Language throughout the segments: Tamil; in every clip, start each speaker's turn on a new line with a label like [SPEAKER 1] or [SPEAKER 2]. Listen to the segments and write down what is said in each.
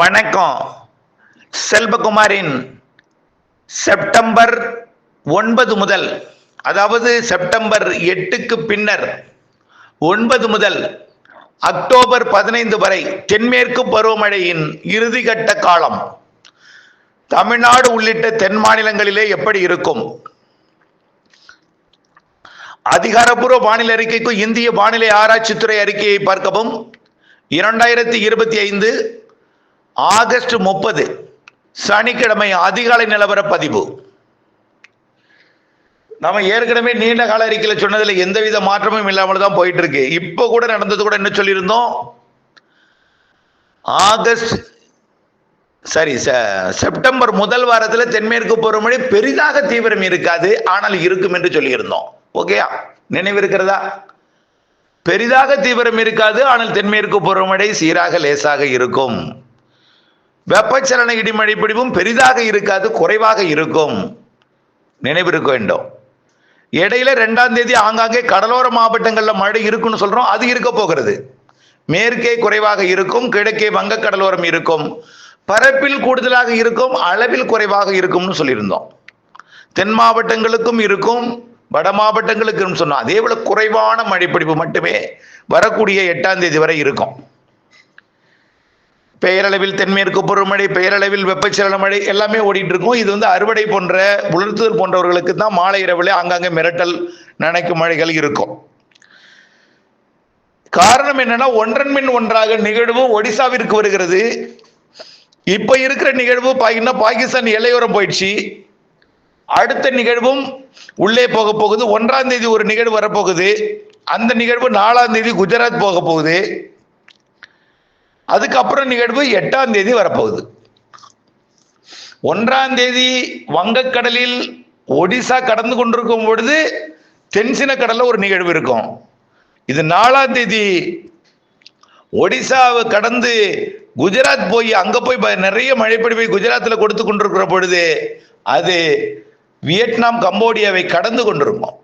[SPEAKER 1] வணக்கம். செல்வகுமாரின் செப்டம்பர் ஒன்பது முதல் அதாவது செப்டம்பர் எட்டுக்கு பின்னர் ஒன்பது முதல் அக்டோபர் பதினைந்து வரை தென்மேற்கு பருவமழையின் இறுதிக்கட்ட காலம். தமிழ்நாடு உள்ளிட்ட தென் மாநிலங்களிலே எப்படி இருக்கும்? அதிகாரப்பூர்வ வானிலை அறிக்கைக்கும் இந்திய வானிலை ஆராய்ச்சித்துறை அறிக்கையை பார்க்கவும். இரண்டாயிரத்தி இருபத்தி ஐந்து ஆகஸ்ட் முப்பது சனிக்கிழமை அதிகாலை நிலவர பதிவு. நம்ம ஏற்கனவே நீண்ட கால அறிக்கையில் சொன்னதில் எந்தவித மாற்றமும் இல்லாமல் தான் போயிட்டு இருக்கு இப்போ கூட நடந்தது கூட என்ன சொல்லியிருந்தோம்? ஆகஸ்ட் சரி ச- செப்டம்பர் முதல் வாரத்தில் தென்மேற்கு பருவமழை பெரிதாக தீவிரம் இருக்காது ஆனால் இருக்கும் என்று சொல்லியிருந்தோம். ஓகேயா நினைவு இருக்கிறதா பெரிதாக தீவிரம் இருக்காது ஆனால் தென்மேற்கு பருவமழை சீராக லேசாக இருக்கும். வெப்பச்சலன இடிமழை பிடிவும் பெரிதாக இருக்காது குறைவாக இருக்கும். நினைவிருக்க வேண்டும். இடையில ரெண்டாம் தேதி ஆங்காங்கே கடலோர மாவட்டங்களில் மழை இருக்குன்னு சொல்றோம் அது இருக்க போகிறது. மேற்கே குறைவாக இருக்கும் கிழக்கே வங்க கடலோரம் இருக்கும். பரப்பில் கூடுதலாக இருக்கும் அளவில் குறைவாக இருக்கும்னு சொல்லியிருந்தோம். தென் மாவட்டங்களுக்கும் இருக்கும் வட மாவட்டங்களுக்கும் சொன்னோம். அதே போல குறைவான மழைப்பிடிப்பு மட்டுமே வரக்கூடிய எட்டாம் தேதி வரை இருக்கும். பெயரளவில் தென்மேற்கு பருவமழை பெயரளவில் வெப்பச்சலன மழை எல்லாமே ஓடிட்டு இருக்கும் இது வந்து அறுவடை போன்ற உலர்த்துதல் போன்றவர்களுக்கு தான் மாலை இரவில் அங்கங்கே மிரட்டல் நனைக்கும் மழைகள் இருக்கும். காரணம் என்னன்னா ஒன்றன் மின் ஒன்றாக நிகழ்வு ஒடிசாவிற்கு வருகிறது. இப்ப இருக்கிற நிகழ்வு பாத்தீங்கன்னா பாகிஸ்தான் எல்லையோரம் போயிடுச்சு. அடுத்த நிகழ்வும் உள்ளே போக போகுது. ஒன்றாம் தேதி ஒரு நிகழ்வு வரப்போகுது. அந்த நிகழ்வு நாலாம் தேதி குஜராத் போக போகுது. அதுக்கப்புறம் நிகழ்வு எட்டாம் தேதி வரப்போகுது. ஒன்றாம் தேதி வங்கக்கடலில் ஒடிசா கடந்து கொண்டிருக்கும் பொழுது தென்சின கடலில் ஒரு நிகழ்வு இருக்கும். இது நாலாம் தேதி ஒடிசாவை கடந்து குஜராத் போய் அங்கே போய் ப- நிறைய மழைப்பொழிவை குஜராத்தில் கொடுத்து கொண்டிருக்கிற பொழுது அது வியட்நாம் கம்போடியாவை கடந்து கொண்டிருக்கும்.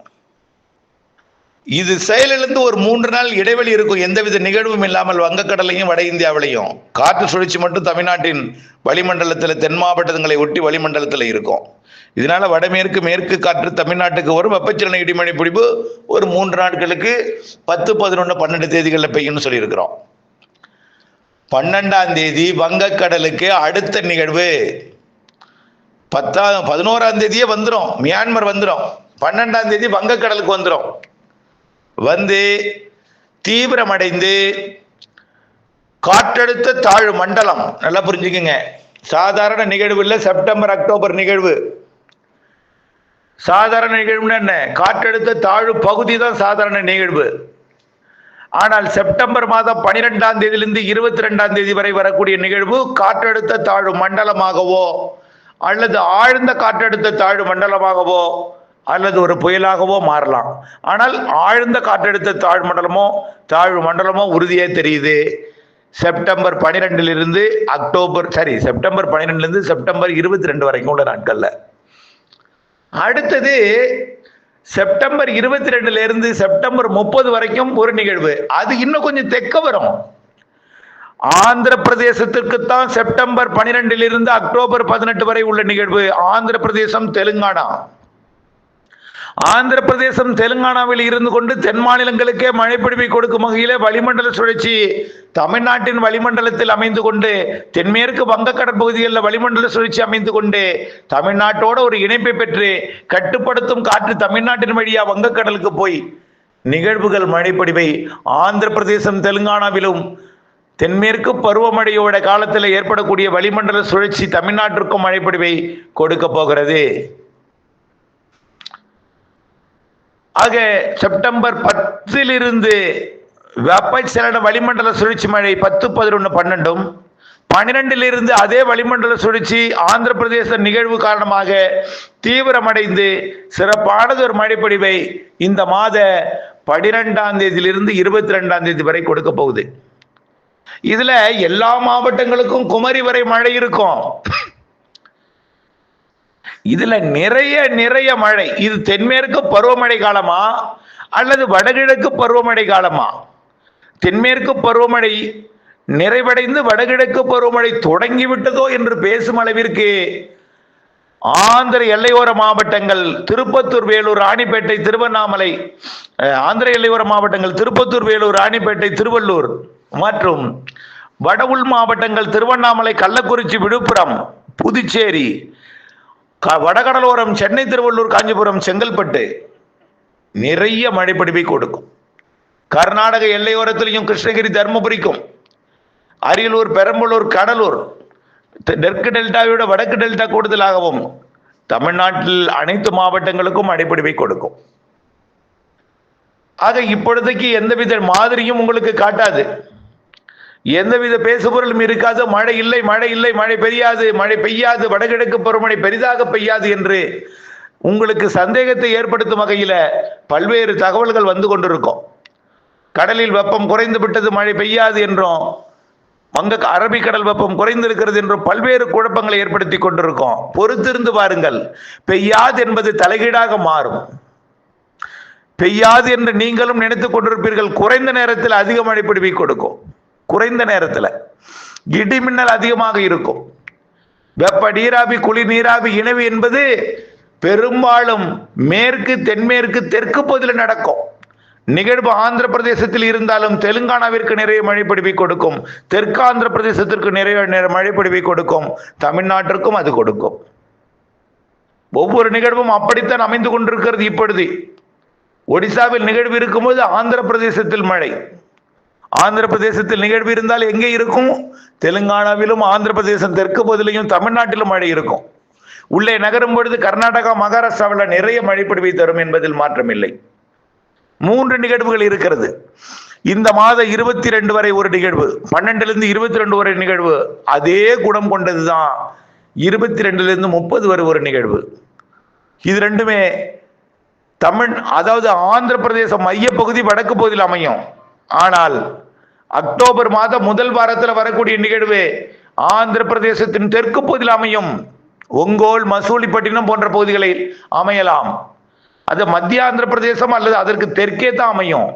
[SPEAKER 1] இது செயலிழந்து ஒரு மூன்று நாள் இடைவெளி இருக்கும். எந்தவித நிகழ்வும் இல்லாமல் வங்கக்கடலையும் வட இந்தியாவிலையும். காற்று சுழற்சி மட்டும் தமிழ்நாட்டின் வளிமண்டலத்தில் தென் மாவட்டங்களை ஒட்டி வளிமண்டலத்தில் இருக்கும். இதனால வடமேற்கு மேற்கு காற்று தமிழ்நாட்டுக்கு வரும். வெப்பச்சலன இடிமழை பிடிப்பு ஒரு மூன்று நாட்களுக்கு பத்து பதினொன்று பன்னெண்டு தேதிகளில் பெய்யும்னு சொல்லியிருக்கிறோம். பன்னெண்டாம் தேதி வங்கக்கடலுக்கு அடுத்த நிகழ்வு. பத்தாம் பதினோராம் தேதியே வந்துடும் மியான்மர் வந்துடும் பன்னெண்டாம் தேதி வங்கக்கடலுக்கு வந்துடும் வந்து தீவிரமடைந்து காற்றழுத்த தாழ்வு மண்டலம் நல்லா புரிஞ்சுக்குங்க. சாதாரண நிகழ்வு இல்லை செப்டம்பர் அக்டோபர் நிகழ்வு. சாதாரண நிகழ்வுன்னா என்ன? காற்றழுத்த தாழ்வு பகுதி தான் சாதாரண நிகழ்வு. ஆனால் செப்டம்பர் மாதம் பனிரெண்டாம் தேதியிலிருந்து இருபத்தி ரெண்டாம் தேதி வரை வரக்கூடிய நிகழ்வு காற்றழுத்த தாழ்வு மண்டலமாகவோ அல்லது ஆழ்ந்த காற்றழுத்த தாழ்வு மண்டலமாகவோ அல்லது ஒரு புயலாகவோ மாறலாம். ஆனால் ஆழ்ந்த காற்றழுத்த தாழ் மண்டலமோ தாழ்வு மண்டலமோ உறுதியே தெரியுது. செப்டம்பர் பனிரெண்டிலிருந்து அக்டோபர் சரி செப்டம்பர் பன்னிரெண்டுலேருந்து செப்டம்பர் இருபத்தி ரெண்டு வரைக்கும் உள்ள நாட்களில். அடுத்தது செப்டம்பர் இருபத்தி ரெண்டுலேருந்து செப்டம்பர் முப்பது வரைக்கும் ஒரு நிகழ்வு. அது இன்னும் கொஞ்சம் தெக்க வரும். ஆந்திர பிரதேசத்திற்கு தான் செப்டம்பர் பனிரெண்டிலிருந்து அக்டோபர் பதினெட்டு வரை உள்ள நிகழ்வு. ஆந்திர பிரதேசம் தெலுங்கானா. ஆந்திர பிரதேசம் தெலுங்கானாவில் இருந்து கொண்டு தென் மாநிலங்களுக்கே மழைப்பிடிப்பை கொடுக்கும் வகையிலே வளிமண்டல சுழற்சி தமிழ்நாட்டின் வளிமண்டலத்தில் அமைந்து கொண்டு தென்மேற்கு வங்கக்கடல் பகுதிகளில் வளிமண்டல சுழற்சி அமைந்து கொண்டு தமிழ்நாட்டோட ஒரு இணைப்பை பெற்று கட்டுப்படுத்தும் காற்று தமிழ்நாட்டின் வழியா வங்கக்கடலுக்கு போய் நிகழ்வுகள் மழைப்பொழிவை ஆந்திர பிரதேசம் தெலுங்கானாவிலும் தென்மேற்கு பருவமழையோட காலத்தில் ஏற்படக்கூடிய வளிமண்டல சுழற்சி தமிழ்நாட்டிற்கும் மழைப்பொழிவை கொடுக்க போகிறது. ஆக செப்டம்பர் பத்திலிருந்து வெப்பச்சலன வளிமண்டல சுழற்சி மழை பத்து பதினொன்று பன்னெண்டும். பன்னிரெண்டிலிருந்து அதே வளிமண்டல சுழற்சி ஆந்திர பிரதேச நிகழ்வு காரணமாக தீவிரமடைந்து சிறப்பானது ஒரு மழைப்பொழிவை இந்த மாத பனிரெண்டாம் தேதியிலிருந்து இருபத்தி ரெண்டாம் தேதி வரை கொடுக்க போகுது. இதுல எல்லா மாவட்டங்களுக்கும் குமரி வரை மழை இருக்கும். இதுல நிறைய நிறைய மழை. இது தென்மேற்கு பருவமழை காலமா? அல்லது வடகிழக்கு பருவமழை காலமா? தென்மேற்கு பருவமழை நிறைவடைந்து வடகிழக்கு பருவமழை தொடங்கிவிட்டதோ என்று பேசும் அளவிற்கு ஆந்திர எல்லையோர மாவட்டங்கள் திருப்பத்தூர் வேலூர் ராணிப்பேட்டை திருவண்ணாமலை ஆந்திர எல்லையோர மாவட்டங்கள் திருப்பத்தூர் வேலூர் ராணிப்பேட்டை திருவள்ளூர் மற்றும் வட உள் மாவட்டங்கள் திருவண்ணாமலை கள்ளக்குறிச்சி விழுப்புரம் புதுச்சேரி வடகடலோரம் சென்னை திருவள்ளூர் காஞ்சிபுரம் செங்கல்பட்டு நிறைய மழைப்பிடிப்பை கொடுக்கும். கர்நாடக எல்லையோரத்திலையும் கிருஷ்ணகிரி தருமபுரிக்கும். அரியலூர் பெரம்பலூர் கடலூர் தெற்கு டெல்டாவை விட வடக்கு டெல்டா கூடுதலாகவும் தமிழ்நாட்டில் அனைத்து மாவட்டங்களுக்கும் அடிப்படைவை கொடுக்கும். ஆக இப்பொழுதைக்கு எந்தவித மாதிரியும் உங்களுக்கு காட்டாது. எந்தவித பேசுபொருளும் இருக்காது. மழை இல்லை மழை இல்லை மழை பெய்யாது மழை பெய்யாது வடகிழக்கு பருவமழை பெரிதாக பெய்யாது என்று உங்களுக்கு சந்தேகத்தை ஏற்படுத்தும் வகையில பல்வேறு தகவல்கள் வந்து கொண்டிருக்கும். கடலில் வெப்பம் குறைந்து விட்டது மழை பெய்யாது என்றும் வங்க அரபிக்கடல் வெப்பம் குறைந்திருக்கிறது என்றும் பல்வேறு குழப்பங்களை ஏற்படுத்தி கொண்டிருக்கோம். பொறுத்திருந்து பாருங்கள். பெய்யாது என்பது தலைகீழாக மாறும். பெய்யாது என்று நீங்களும் நினைத்துக் கொண்டிருப்பீர்கள். குறைந்த நேரத்தில் அதிக மழை பிடிவை கொடுக்கும். குறைந்த நேரத்தில் இடி மின்னல் அதிகமாக இருக்கும். வெப்ப நீராவி குளிர் நீராவி இணைவு என்பது பெரும்பாலும் மேற்கு தென்மேற்கு தெற்கு பகுதியில் நடக்கும். நிகழ்வு ஆந்திர பிரதேசத்தில் இருந்தாலும் தெலுங்கானாவிற்கு நிறைய மழை கொடுக்கும். தெற்கு ஆந்திர பிரதேசத்திற்கு நிறைய நிற- மழை கொடுக்கும். தமிழ்நாட்டிற்கும் அது கொடுக்கும். ஒவ்வொரு நிகழ்வும் அப்படித்தான் அமைந்து கொண்டிருக்கிறது இப்பொழுது. ஒடிசாவில் நிகழ்வு இருக்கும்போது ஆந்திர பிரதேசத்தில் மழை. ஆந்திர பிரதேசத்தில் நிகழ்வு இருந்தால் எங்கே இருக்கும்? தெலுங்கானாவிலும் ஆந்திர பிரதேசம் தெற்கு பகுதியிலும் தமிழ்நாட்டிலும் மழை இருக்கும். உள்ளே நகரும் பொழுது கர்நாடகா மகாராஷ்டிராவில் நிறைய மழை பொழிவை தரும் என்பதில் மாற்றமில்லை. மூன்று நிகழ்வுகள் இருக்கிறது. இந்த மாத இருபத்தி ரெண்டு வரை ஒரு நிகழ்வு பன்னெண்டுலேருந்து இருபத்தி ரெண்டு வரை நிகழ்வு அதே குணம் கொண்டது தான் இருபத்தி ரெண்டுலேருந்து முப்பது வரை ஒரு நிகழ்வு. இது ரெண்டுமே தமிழ் அதாவது ஆந்திர பிரதேசம் மையப்பகுதி வடக்கு பகுதியில் அமையும். ஆனால் அக்டோபர் மாதம் முதல் வாரத்தில் வரக்கூடிய நிகழ்வு ஆந்திர பிரதேசத்தின் தெற்கு பகுதியில் அமையும். ஒங்கோல் மசூலிப்பட்டினம் போன்ற பகுதிகளில் அமையலாம். அது மத்திய ஆந்திர பிரதேசம் அல்லது அதற்கு தெற்கே தான் அமையும்.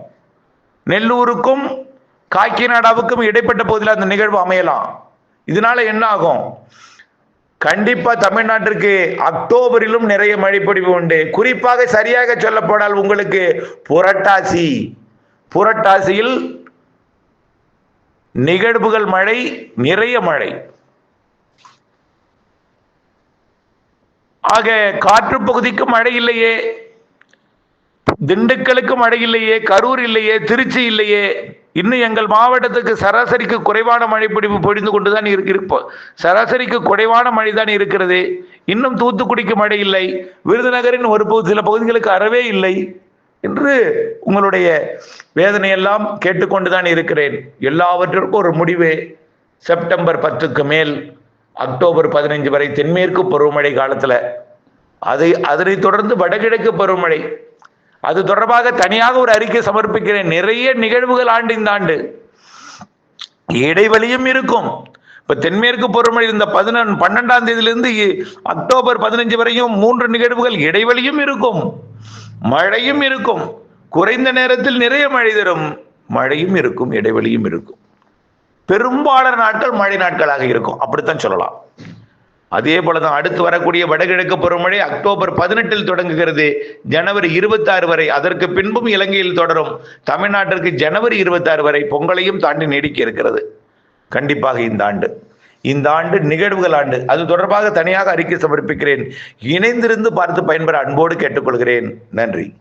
[SPEAKER 1] நெல்லூருக்கும் காக்கிநாடாவுக்கும் இடைப்பட்ட பகுதியில் அந்த நிகழ்வு அமையலாம். இதனால என்ன ஆகும்? கண்டிப்பா தமிழ்நாட்டிற்கு அக்டோபரிலும் நிறைய மழைப்பொழிவு உண்டு. குறிப்பாக சரியாக சொல்லப்போனால் உங்களுக்கு புரட்டாசி. புரட்டாசியில் நிகழ்வுகள் மழை நிறைய மழை. ஆக காற்று பகுதிக்கு மழை இல்லையே. திண்டுக்கலுக்கு மழை இல்லையே. கரூர் இல்லையே. திருச்சி இல்லையே. இன்னும் எங்கள் மாவட்டத்துக்கு சராசரிக்கு குறைவான மழை பிடிப்பு பொழிந்து கொண்டுதான் இருக்கு இருப்போம் சராசரிக்கு குறைவான மழை தான் இருக்கிறது. இன்னும் தூத்துக்குடிக்கு மழை இல்லை. விருதுநகரின் ஒரு பகுதி சில பகுதிகளுக்கு அறவே இல்லை. என்று உங்களுடைய வேதனையெல்லாம் கேட்டுக்கொண்டுதான் இருக்கிறேன். எல்லாவற்றிற்கும் ஒரு முடிவு. செப்டம்பர் பத்துக்கு மேல் அக்டோபர் பதினைஞ்சு வரை தென்மேற்கு பருவமழை காலத்துல. அதை அதனை தொடர்ந்து வடகிழக்கு பருவமழை. அது தொடர்பாக தனியாக ஒரு அறிக்கை சமர்ப்பிக்கிறேன். நிறைய நிகழ்வுகள் ஆண்டு இந்த ஆண்டு இடைவெளியும் இருக்கும். இப்ப தென்மேற்கு பருவமழை இந்த பதினொன்று பன்னெண்டாம் தேதியிலிருந்து அக்டோபர் பதினஞ்சு வரையும் மூன்று நிகழ்வுகள் இடைவெளியும் இருக்கும். மழையும் இருக்கும். குறைந்த நேரத்தில் நிறைய மழை தரும். மழையும் இருக்கும் இடைவெளியும் இருக்கும். பெரும்பாலான நாட்கள் மழை நாட்களாக இருக்கும். அப்படித்தான் சொல்லலாம். அதே போலதான் அடுத்து வரக்கூடிய வடகிழக்கு பருவமழை அக்டோபர் பதினெட்டில் தொடங்குகிறது. ஜனவரி இருபத்தாறு வரை. அதற்கு பின்பும் இலங்கையில் தொடரும். தமிழ்நாட்டிற்கு ஜனவரி இருபத்தாறு வரை பொங்கலையும் தாண்டி நீடிக்க இருக்கிறது. கண்டிப்பாக இந்த ஆண்டு. இந்த ஆண்டு நிகழ்வுகள் ஆண்டு. அது தொடர்பாக தனியாக அறிக்கை சமர்ப்பிக்கிறேன். இணைந்திருந்து பார்த்து பயன்பெற அன்போடு கேட்டுக்கொள்கிறேன். நன்றி.